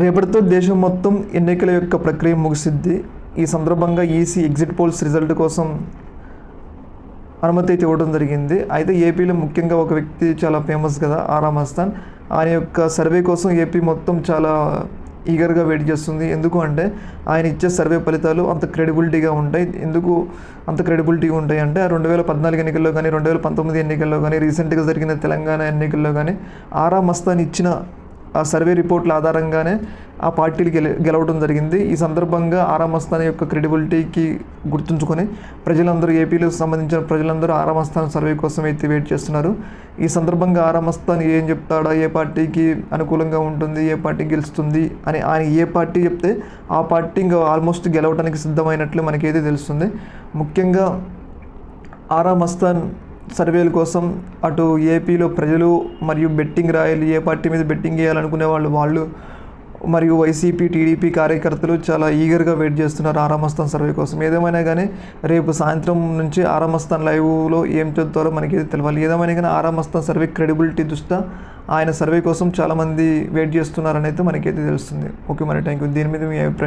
రేపటితో దేశం మొత్తం ఎన్నికల యొక్క ప్రక్రియ ముగిసిద్ది. ఈ సందర్భంగా ఈసీ ఎగ్జిట్ పోల్స్ రిజల్ట్ కోసం అనుమతి అయితే ఇవ్వడం జరిగింది. అయితే ఏపీలో ముఖ్యంగా ఒక వ్యక్తి చాలా ఫేమస్ కదా ఆరామ్ హస్తాన్. ఆయన యొక్క సర్వే కోసం ఏపీ మొత్తం చాలా ఈగర్గా వెయిట్ చేస్తుంది. ఎందుకు అంటే ఆయన ఇచ్చే సర్వే ఫలితాలు అంత క్రెడిబిలిటీగా ఉంటాయి. ఎందుకు అంత క్రెడిబిలిటీ ఉంటాయి అంటే రెండు వేల పద్నాలుగు ఎన్నికల్లో కానీ రెండు వేల పంతొమ్మిది ఎన్నికల్లో కానీ రీసెంట్గా జరిగిన తెలంగాణ ఎన్నికల్లో కానీ ఆరామ్ మస్తాన్ ఇచ్చిన ఆ సర్వే రిపోర్ట్ల ఆధారంగానే ఆ పార్టీలు గెల గెలవడం జరిగింది. ఈ సందర్భంగా ఆరామ్ యొక్క క్రెడిబిలిటీకి గుర్తుంచుకొని ప్రజలందరూ ఏపీలో సంబంధించిన ప్రజలందరూ ఆరామ్ సర్వే కోసం అయితే వెయిట్ చేస్తున్నారు. ఈ సందర్భంగా ఆరామ్ ఏం చెప్తాడా? ఏ పార్టీకి అనుకూలంగా ఉంటుంది? ఏ పార్టీ గెలుస్తుంది? అని ఆయన ఏ పార్టీ చెప్తే ఆ పార్టీ ఇంకా ఆల్మోస్ట్ గెలవడానికి సిద్ధమైనట్లు మనకైతే తెలుస్తుంది. ముఖ్యంగా ఆరా మస్తాన్ సర్వేల కోసం అటు ఏపీలో ప్రజలు మరియు బెట్టింగ్ రాయాలి ఏ పార్టీ మీద బెట్టింగ్ వేయాలనుకునే వాళ్ళు వాళ్ళు మరియు వైసీపీ టీడీపీ కార్యకర్తలు చాలా ఈగర్గా వెయిట్ చేస్తున్నారు ఆరామస్థాన్ సర్వే కోసం. ఏదేమైనా కానీ రేపు సాయంత్రం నుంచి ఆరామస్థాన్ లైవ్లో ఏం చెప్తారో మనకి తెలియాలి ఏదేమైనా కానీ ఆరామస్థాన్ సర్వే క్రెడిబిలిటీ దృష్ట్యా ఆయన సర్వే కోసం చాలామంది వెయిట్ చేస్తున్నారని అయితే మనకైతే తెలుస్తుంది. ఓకే మరి థ్యాంక్ యూ దీని మీద మీ అభిప్రాయం?